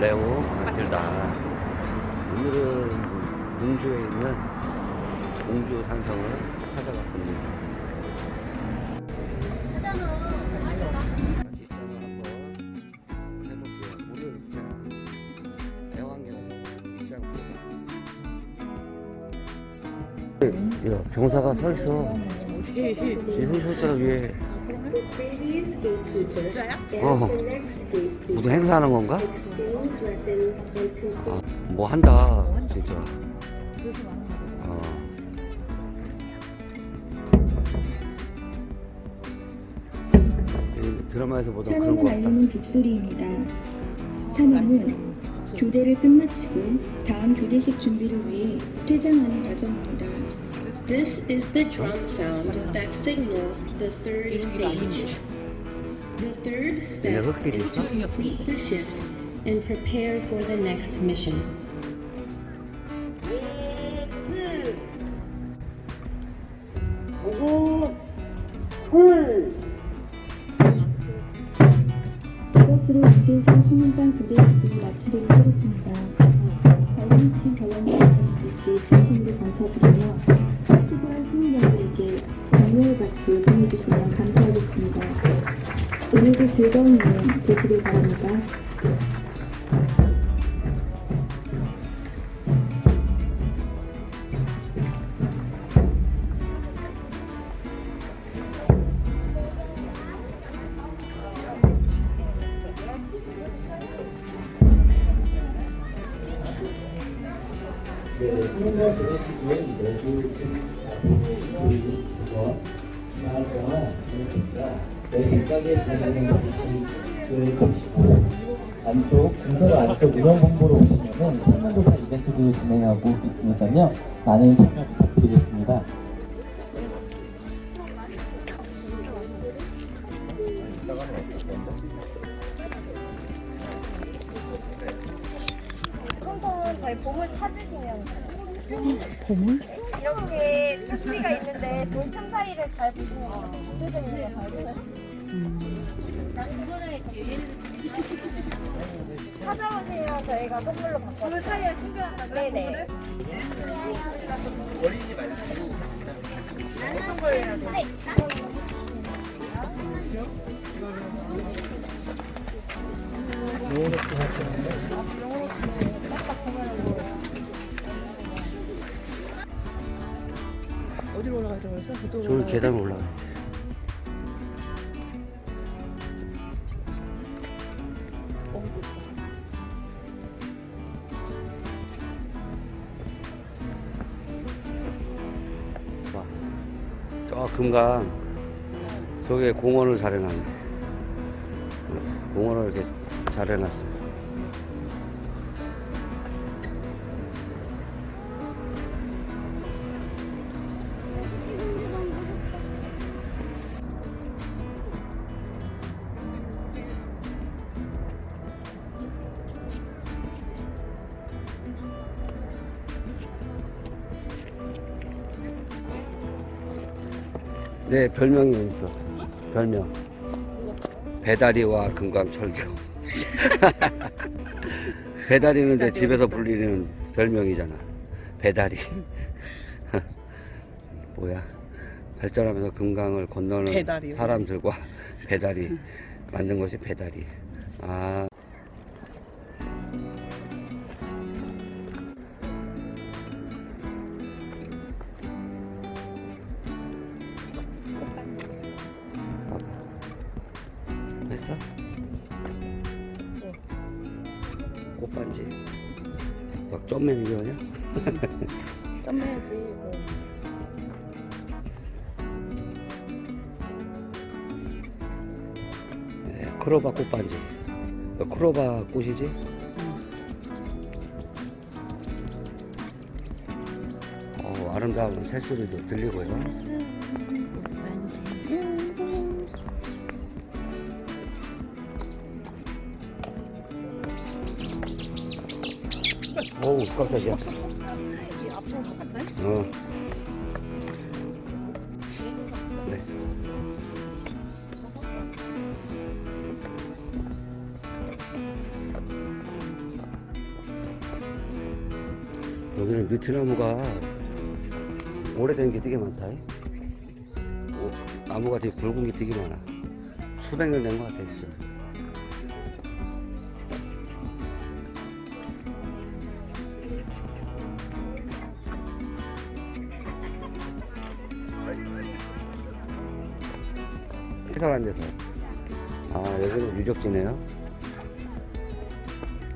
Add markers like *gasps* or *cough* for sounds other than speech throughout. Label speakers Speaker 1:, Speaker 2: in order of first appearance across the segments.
Speaker 1: 레오 마틸다. 오늘은 공주에 있는 공주 산성을 찾아갔습니다. 입장을 한번 해볼게요 무료 입장 대왕경 입장 야, 병사가 서 있어. 지금 설자를 위해.
Speaker 2: 진짜야?
Speaker 1: 어. 무슨 행사하는 건가? 아, 뭐 한다 진짜 어. 이 드라마에서 보던 그런 거 같다
Speaker 3: 알리는 북소리입니다. 사명은 교대를 끝마치고 다음 교대식 준비를 위해 퇴장하는 과정입니다.
Speaker 4: This is the drum sound that signals the third stage. The third step is to complete the shift and prepare for the next mission.
Speaker 3: 이것으로 이제서 수문장 교대식을 마치도록 하겠습니다. 관련자는 즉시 진심으로 감사드리며 수고한 시민분들에게 격려의 박수 보내주시면 감사하겠습니다. 오늘도 즐거운 여행 되시길 바랍니다.
Speaker 5: 네, 생각 보내시기엔 매주 그리고 주말 동안 저희가 내 생각에 자리하는 것을 보시고 안쪽 근서로 안쪽 운영 본부로 오시면은 설문조사 이벤트도 진행하고 있으니까요 많은 참여 부탁드리겠습니다.
Speaker 6: 저희가 선물로 바꿔. 보물 사이에 숨겨놨다. 네네. 버리지 말고 어떤 걸? 네.
Speaker 2: 어디로 올라가야 되겠어?
Speaker 1: 저기
Speaker 2: 올라가야
Speaker 1: 계단 올라가 봐. 금강 저게 공원을 잘 해놨네. 공원을 이렇게 잘 해놨어 네 별명이 있어. 별명. 배다리와 금강철교. *laughs* 배다리는 내 집에서 불리는 별명이잖아. 배다리 *laughs* 뭐야? 발전하면서 금강을 건너는
Speaker 2: 배다리.
Speaker 1: 사람들과 배다리 만든 것이 배다리 아 크로바 꽃반지 이거 크로바 꽃이지? 어, 아름다운 새소리도 들리고요 어우 깜짝이야? 어. 느티나무가 오래된 게 되게 많다. 어, 나무가 되게 굵은 게 되게 많아. 수백 년 된 것 같아, 진짜. 해설한 데서. 아, 여기는 유적지네요.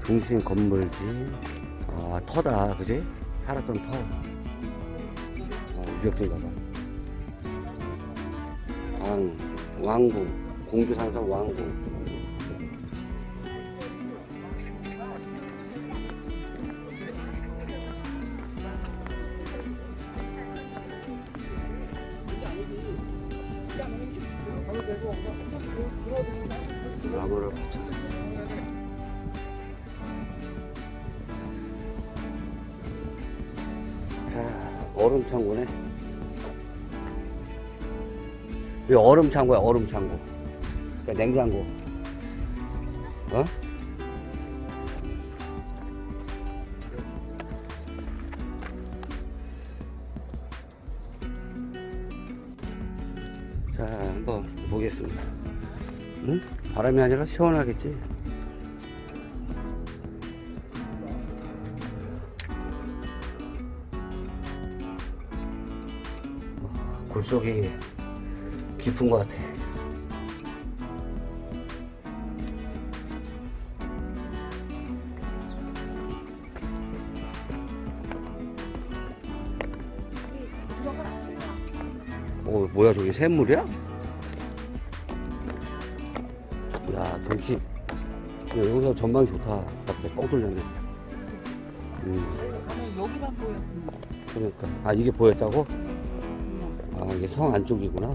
Speaker 1: 중심 건물지. 아, 터다, 그지? 살았던 터. 아, 유적지인가 봐. 왕, 왕궁. 공주산성 왕궁. 이 얼음 창고야, 얼음 창고. 그러니까 냉장고. 어? 자, 한번 보겠습니다. 응? 바람이 아니라 시원하겠지. 어, 골속이 깊은 것 같아. 어, 뭐야, 저기 샘물이야? 야, 경치. 야, 여기서 전망이 좋다. 밖에 뻥 뚫렸네. 음,
Speaker 2: 아니 여기만 보여.
Speaker 1: 그러니까. 아, 이게 보였다고?
Speaker 2: 그냥.
Speaker 1: 아, 이게 성 안쪽이구나.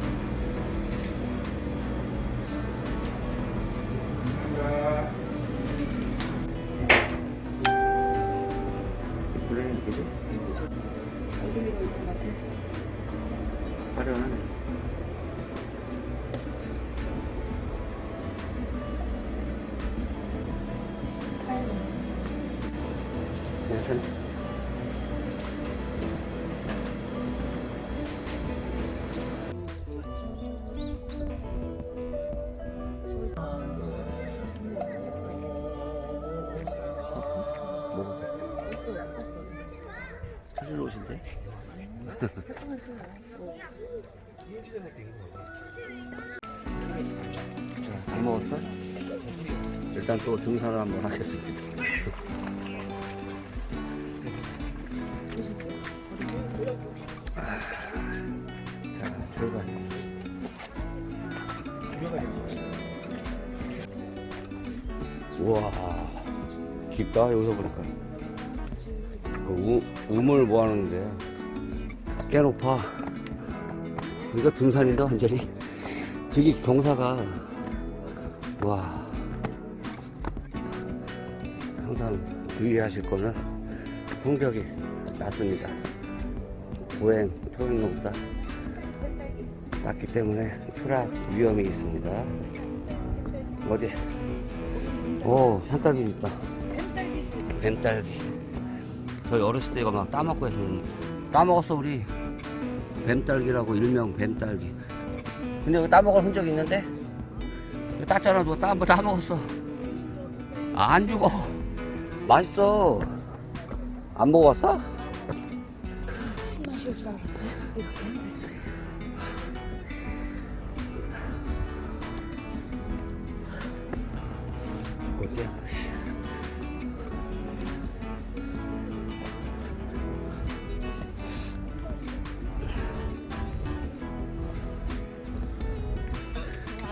Speaker 1: 안 먹었어? 일단 또 등산을 한번 하겠습니다. 아, 자, 출발. 우와, 깊다, 여기서 보니까. 그 우, 우물 뭐 하는데, 꽤 높아. 이거 등산인데, 완전히. 되게 경사가, 와. 항상 주의하실 거는 성격이 낮습니다. 보행, 평행로보다 낮기 때문에 추락 위험이 있습니다. 어디? 오, 산딸기 있다. 뱀딸기. 저희 어렸을 때 이거 막 따먹고 했었는데. 따먹었어, 우리. 뱀딸기라고 일명 뱀딸기. 근데 이거 따먹을 흔적이 있는데? 이거 땄잖아, 누가 따, 따먹었어. 아, 안 죽어. 맛있어. 안 먹어봤어?
Speaker 2: 숨만 쉬울 줄 알겠지. 이렇게 힘들 줄이야.
Speaker 1: 죽었지?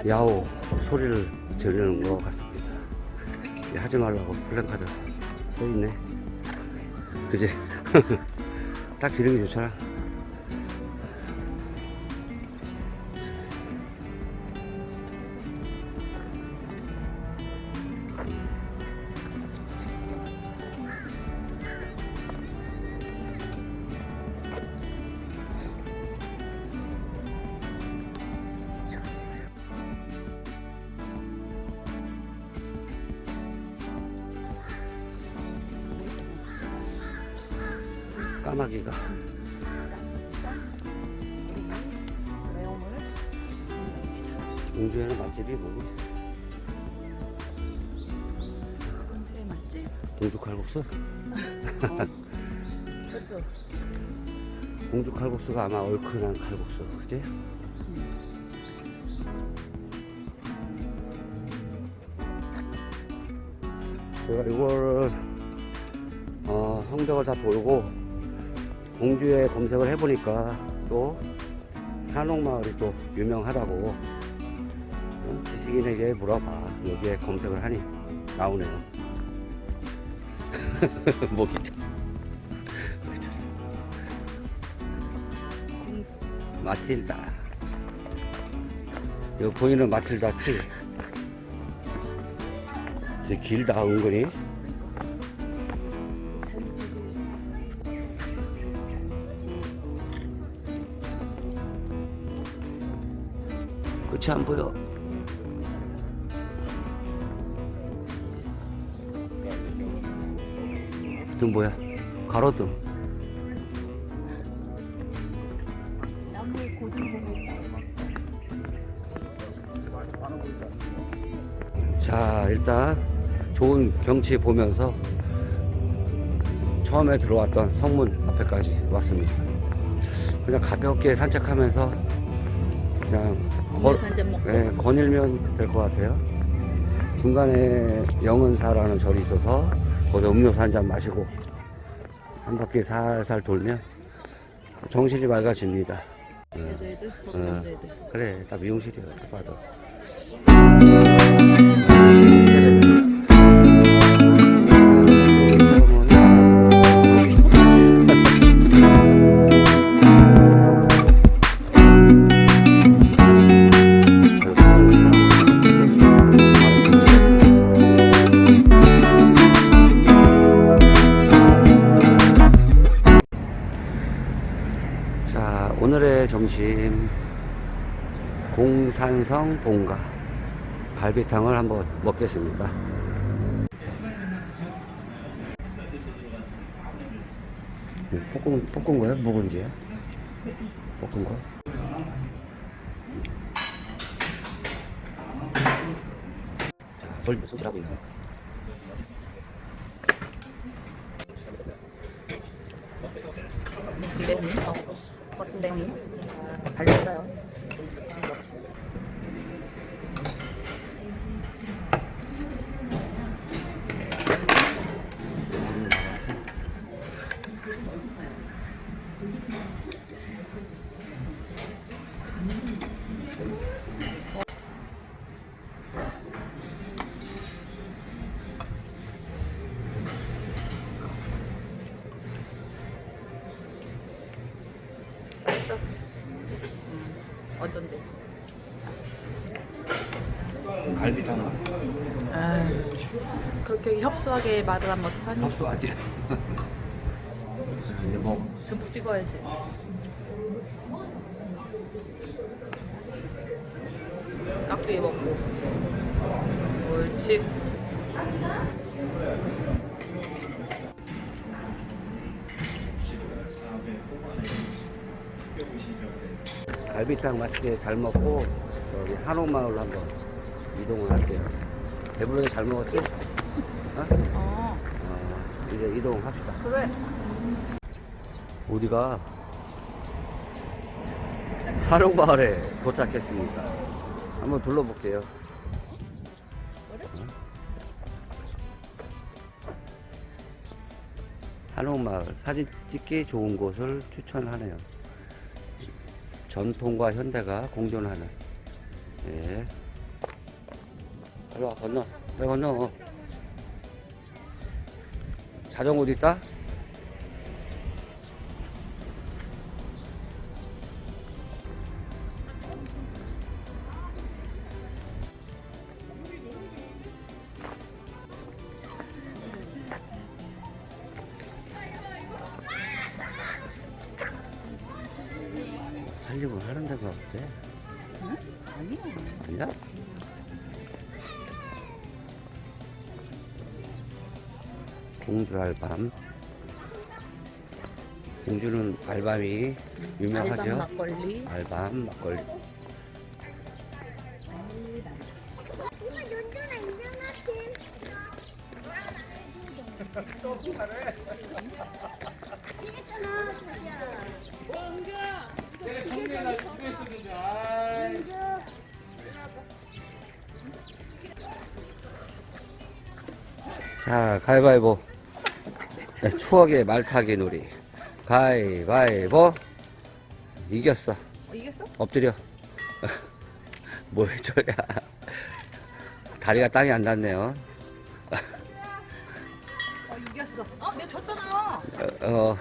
Speaker 1: 야호 소리를 지르는 것 같습니다. 하지 말라고 플랜카드 써 있네. 그지? *laughs* 딱 지르기 좋잖아. 까마귀가. 공주에는 맛집이 뭐니?
Speaker 2: 네, 맞지?
Speaker 1: 공주 칼국수? *laughs* 공주 칼국수가 아마 얼큰한 칼국수, 그지? 제가 이거를 어, 성벽을 다 돌고 공주에 검색을 해보니까 또 한옥마을이 또 유명하다고 어, 지식인에게 물어봐 여기에 검색을 하니 나오네요 *laughs* 목이 좀 마틸다. 여기 보이는 마틸다 티. 길다, 은근히. 끝이 안 보여. 등 뭐야? 가로등. 자, 일단 좋은 경치 보면서 처음에 들어왔던 성문 앞에까지 왔습니다. 그냥 가볍게 산책하면서 그냥 거,
Speaker 2: 음료수 한잔 먹고.
Speaker 1: 예, 거닐면 될 것 같아요. 중간에 영은사라는 절이 있어서 거기서 음료수 한 잔 마시고 한 바퀴 살살 돌면 정신이 맑아집니다.
Speaker 2: 여자애들,
Speaker 1: 어. 그래, 다 미용실이야, 딱 봐도. 공산성 본가 갈비탕을 한번 먹겠습니다. 네, 볶은 볶은 거예요? 묵은지요? 볶은 거? 자, 돌 손질하고 있는 거.
Speaker 2: 내용이 맛있어. 음, 어떤데?
Speaker 1: 갈비탕
Speaker 2: 아, 그렇게 협소하게 말을 하면 어떡하니?
Speaker 1: 합수하지. 이제 뭐
Speaker 2: 듬뿍 찍어야지. 깍두기 먹고. 옳지.
Speaker 1: 갈비탕 맛있게 잘 먹고 저기 한옥마을로 한번 이동을 할게요. 배부르게 잘 먹었지? 어?
Speaker 2: 어,
Speaker 1: 어, 이제 이동합시다.
Speaker 2: 그래.
Speaker 1: 어디가? 한옥마을에 도착했습니다. 한번 둘러볼게요. 어? 한옥마을 사진 찍기 좋은 곳을 추천하네요. 전통과 현대가 공존하는. 예. 빨리 와, 건너. 빨리 건너. 자전거 어디 있다? 공주할 밤 공주는 알밤이 유명하죠.
Speaker 2: 알밤 막걸리.
Speaker 1: 알밤 막걸리. 자, 가위바위보. 네, 추억의 말타기 놀이. 가위바위보. 이겼어.
Speaker 2: 이겼어?
Speaker 1: 엎드려. *laughs* 뭘 저야. *laughs* 다리가 땅에 안 닿네요.
Speaker 2: 어 이겼어. 어 내가 졌잖아.
Speaker 1: 어, 어.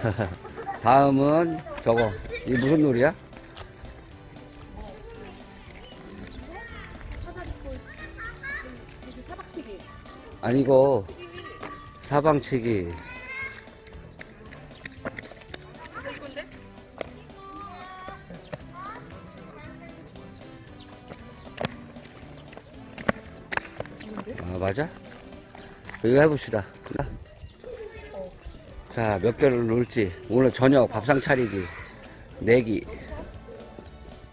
Speaker 1: *laughs* 다음은 저거. 이 무슨 놀이야?
Speaker 2: 사박치기.
Speaker 1: 아니, 이거 사방치기. 아, 맞아? 이거 해봅시다. 자, 몇 개를 놓을지. 오늘 저녁 밥상 차리기. 내기.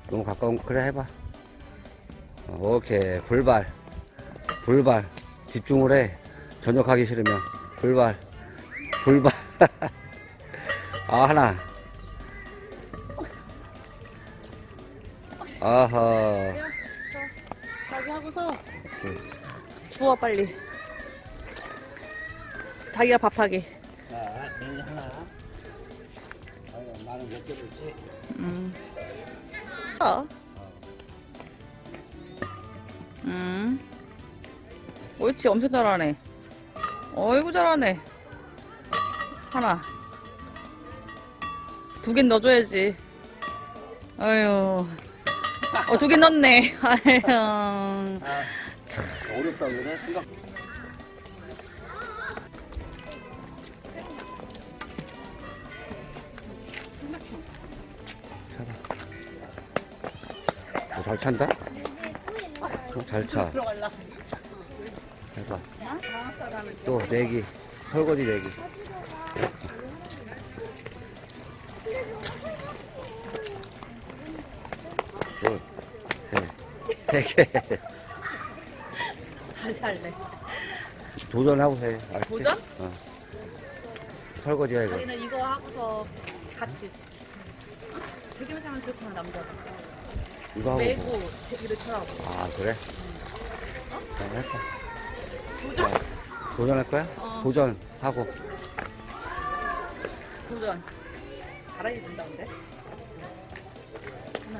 Speaker 1: 너무 가까운, 그래, 해봐. 어, 오케이. 불발. 불발. 집중을 해. 저녁 하기 싫으면. 불발. 불발. *laughs* 아, 하나. 아하.
Speaker 2: 자기 하고서 주워 빨리. 자기가 밥하기.
Speaker 1: 자, 내일 하나. 아유, 나는 몇개 놓지?
Speaker 2: 음. 어. 음. 옳지, 엄청 잘하네. 어이구, 잘하네. 하나. 두 개 넣어줘야지. 아유. 어, 두 개 넣네. *laughs* 아유.
Speaker 1: 어렵다 그래? 생각. 잘 찬다? 어, 잘 차. 해봐. 또 내기. 설거지 내기. 둘, 셋, 세 개.
Speaker 2: 다시 할래.
Speaker 1: 도전하고 해. 알았지?
Speaker 2: 도전?
Speaker 1: 어. 설거지야 이거.
Speaker 2: 자기는 이거 하고서 같이. 책임상은 그렇잖아, 남자.
Speaker 1: 이거 하고.
Speaker 2: 메고
Speaker 1: 뭐.
Speaker 2: 제기를 쳐라고.
Speaker 1: 아 그래? 그럼 할까?
Speaker 2: 도전?
Speaker 1: 도전할 거야?
Speaker 2: 어.
Speaker 1: 도전하고.
Speaker 2: 도전. 잘하게 된다는데? 하나,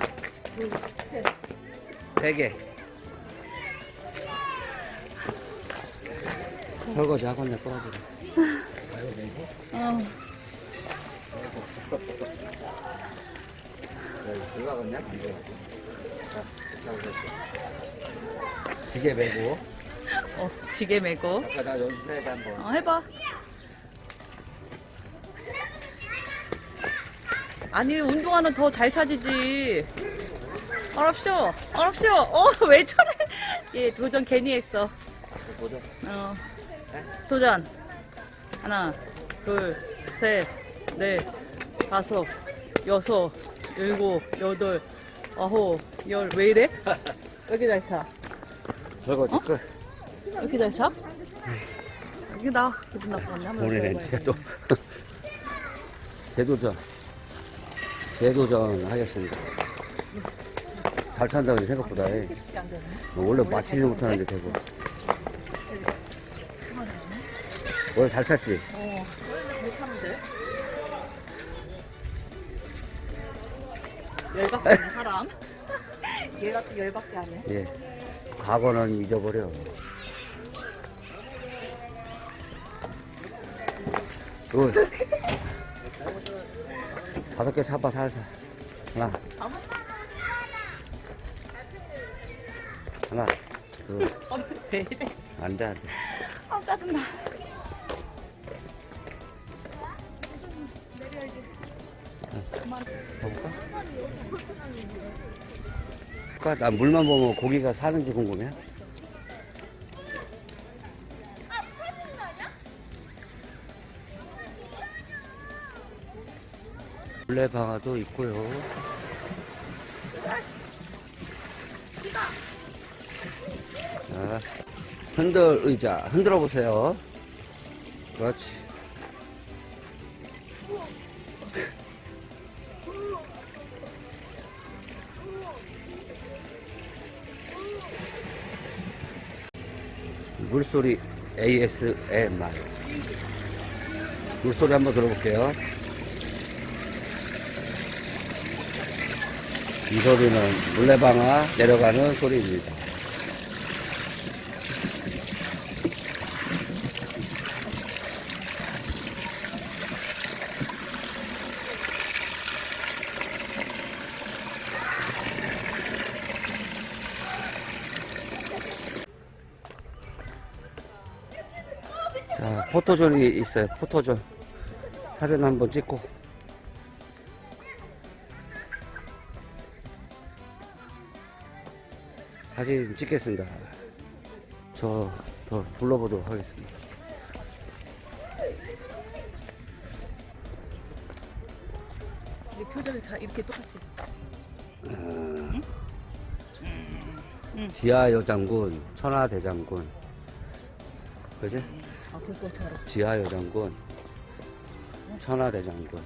Speaker 2: 둘, 셋.
Speaker 1: 세 개. 설거지 하겠네 끌어주래.
Speaker 2: 어.
Speaker 1: 들어가겠냐? 지게 매고.
Speaker 2: 어, 지게 메고.
Speaker 1: 아까 나 연습해야 돼 한번.
Speaker 2: 어, 해봐. 아니, 운동하면 더잘 찾지. 어렵쇼, 어렵쇼. 어, *laughs* 왜 저래? 예, 도전 괜히 했어.
Speaker 1: 도전.
Speaker 2: 어. 도전. 하나, 둘, 셋, 넷, 다섯, 여섯, 일곱, 여덟, 아홉, 열. 왜 이래? *laughs* 왜 이렇게 잘 차?
Speaker 1: 설거지
Speaker 2: 어?
Speaker 1: 끝.
Speaker 2: 왜 이렇게 잘 차? 이게 나 기분 나쁘네. 한번 해봐야지.
Speaker 1: 또 재도전 재도전 하겠습니다. 잘 찬다 그래 생각보다 해.
Speaker 2: 안 되네.
Speaker 1: 원래 맞히지 못하는데 되고 원래 잘 찼지?
Speaker 2: 어, 못 하는데. 열받게 하는 사람. *laughs* 얘 같은 열받게 하네.
Speaker 1: 예 과거는 잊어버려 둘 다섯 개 차봐 살살 하나 하나
Speaker 2: 어, 왜 이래?
Speaker 1: 둘안돼 안 돼
Speaker 2: 아, 짜증나.
Speaker 1: 가볼까? 나 물만 보면 고기가 사는지 궁금해. 물레방아도 있고요. 자, 흔들 의자 흔들어 보세요. 그렇지. 물소리 ASMR. 물소리 한번 들어볼게요. 이 소리는 물레방아 내려가는 소리입니다. 자, 포토존이 있어요. 포토존. 사진 한번 찍고. 사진 찍겠습니다. 저더 둘러보도록 하겠습니다.
Speaker 2: 이 표정이 다 이렇게 똑같이.
Speaker 1: 지하 여장군, 천하 대장군. 그지?
Speaker 2: 아, 그거 어떻게 알아?
Speaker 1: 지하 여장군, 천하 대장군.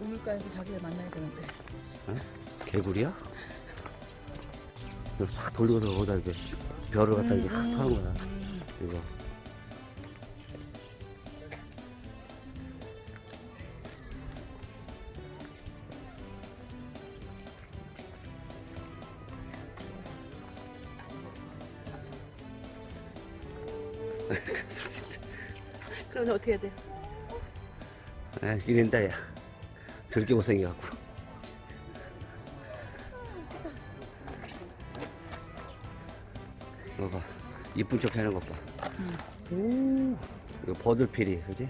Speaker 2: 우물가에서 자기를 만나야 되는데.
Speaker 1: 개구리야? 이거 싹 돌리고서 거기다 이렇게 별을 갖다 이렇게 탁 타는 거야. 이거.
Speaker 2: 그러면 어떻게 해야 돼?
Speaker 1: 에, 이른다, 야. 저렇게 못생겨갖고. 이쁜 척 하는 것 봐. 오. 이거 버들피리, 그지?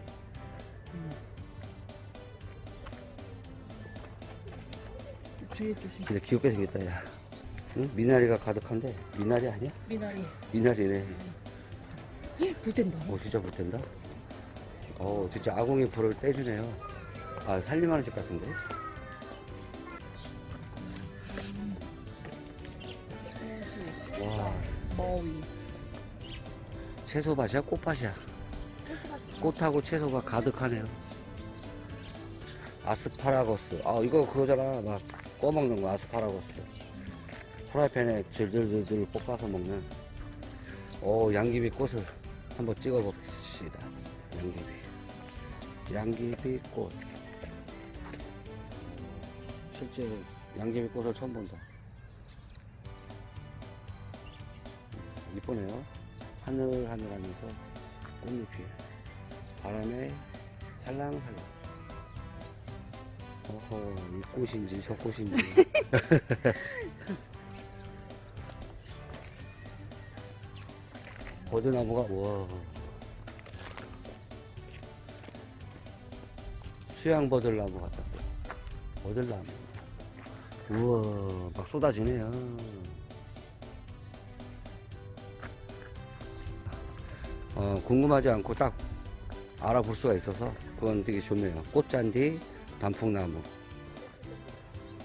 Speaker 2: 조심.
Speaker 1: 근데 귀엽게 생겼다, 야. 응? 미나리가 가득한데, 미나리 아니야?
Speaker 2: 미나리.
Speaker 1: 미나리네. *gasps*
Speaker 2: 불된다.
Speaker 1: 오, 진짜 못된다. 어, 진짜 아궁이 불을 떼주네요. 아, 살림하는 집 같은데? 채소밭이야? 꽃밭이야? 꽃하고 채소가 가득하네요. 아스파라거스. 아, 이거 그거잖아. 막 꺼먹는 거, 아스파라거스. 프라이팬에 질질질질 볶아서 먹는. 오, 양귀비 꽃을 한번 찍어 봅시다. 양귀비. 양귀비 꽃. 실제 양귀비 꽃을 처음 본다. 이쁘네요. 하늘하늘하면서 꽃잎이 바람에 살랑살랑. 어허, 이 꽃인지 저 꽃인지. *laughs* 버드나무가 와. 수양 버들나무 같다. 버들나무. 우와, 막 쏟아지네요. 어, 궁금하지 않고 딱 알아볼 수가 있어서 그건 되게 좋네요. 꽃잔디, 단풍나무.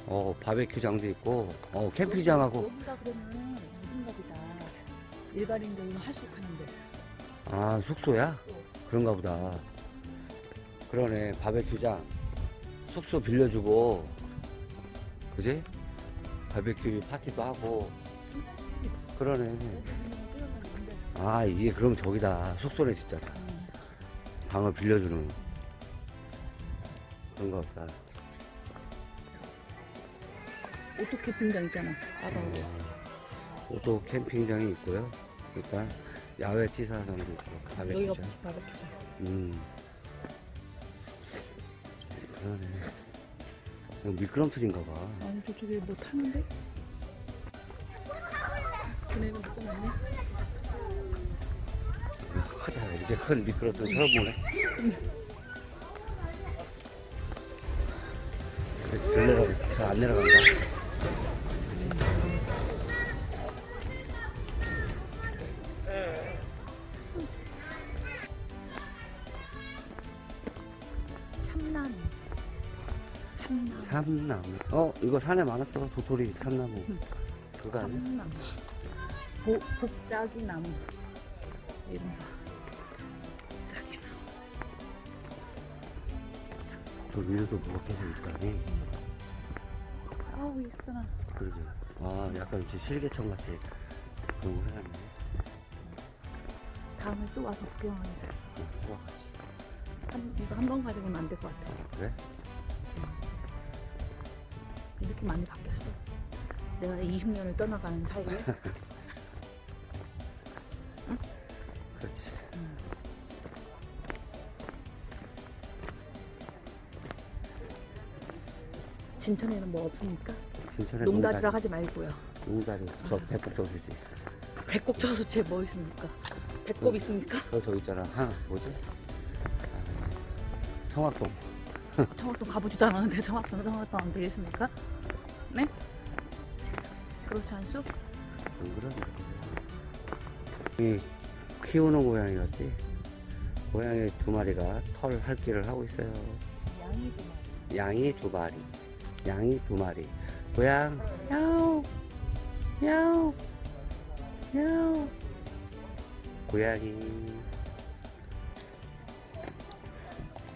Speaker 1: 어, 바베큐 장도 있고, 어, 캠핑장하고,
Speaker 2: 여기가 그러면 하숙하는데.
Speaker 1: 아, 숙소야? 그런가 보다. 그러네, 바베큐장. 숙소 빌려주고, 그지? 바베큐 파티도 하고, 그러네. 아, 이게 그럼 저기다. 숙소네, 진짜. 방을 빌려주는. 그런가 보다.
Speaker 2: 오토 캠핑장 있잖아. 아바오.
Speaker 1: 오토 캠핑장이 있고요. 일단, 야외 티사장도 있고,
Speaker 2: 여기가
Speaker 1: 바베큐장.
Speaker 2: 바베큐장.
Speaker 1: 음. 그러네. 이거 미끄럼틀인가 봐.
Speaker 2: 아니 저쪽에 뭐 타는데? 그네는 못 떠났네.
Speaker 1: 크다 이렇게 큰 미끄럽던 처음 보네 잘 내려가 잘안 내려간다. 참나무. 참나무. 참나무 어 이거 산에 많았어. 도토리 참나무. 그거 아니야?
Speaker 2: 참나무. 보, 복자기 나무. 이런 거.
Speaker 1: 저 위에도 뭐가 계속 있다니.
Speaker 2: 아우, 있으나.
Speaker 1: 그러게. 아, 약간 진짜 실개청 같이 그런 거 해놨네.
Speaker 2: 다음에 또 와서 구경하겠어.
Speaker 1: 우와,
Speaker 2: 한, 이거 한 번 가지고는 안 될 것 같아.
Speaker 1: 그래?
Speaker 2: 이렇게 많이 바뀌었어. 내가 20년을 떠나가는 사이에. *laughs* 진천에는 뭐 없습니까?
Speaker 1: 진천에
Speaker 2: 농다리라 하지 말고요.
Speaker 1: 농다리. 저 배꼽 저수지.
Speaker 2: 배꼽 저수지에 뭐 있습니까? 배꼽 있습니까?
Speaker 1: 어, 저 있잖아. 하나, 뭐지? 아, 청학동. *laughs*
Speaker 2: 청학동 가보지도 않았는데 청학동 청학동 안 되겠습니까? 네? 그렇지 않소?
Speaker 1: 안 그래? 이 키우는 고양이였지? 고양이 두 마리가 털 할기를 하고 있어요.
Speaker 2: 양이 좀
Speaker 1: 양이 두 마리. 양이 두 마리. 고양, 야옹, 야옹, 야옹. 고양이.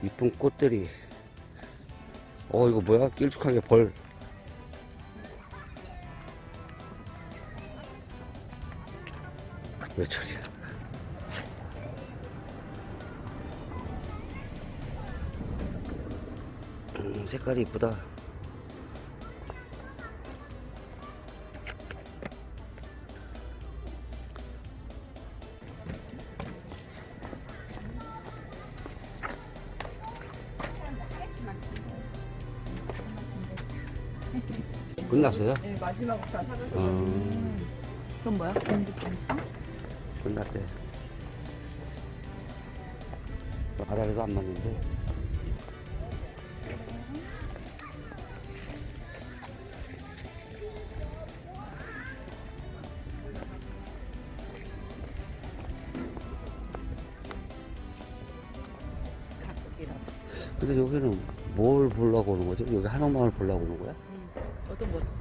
Speaker 1: 이쁜 꽃들이. 어, 이거 뭐야? 길쭉하게 벌. 왜 저리야? 음, 색깔이 이쁘다. 끝났어요?
Speaker 2: 네 마지막 다 사가지고
Speaker 1: 어,
Speaker 2: 그건 뭐야?
Speaker 1: 끝났대. 아다리도 안 맞는데.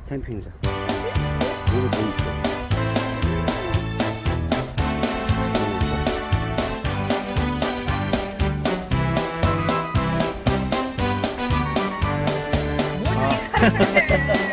Speaker 1: 캠핑장. 여기 뭐 있어? 네,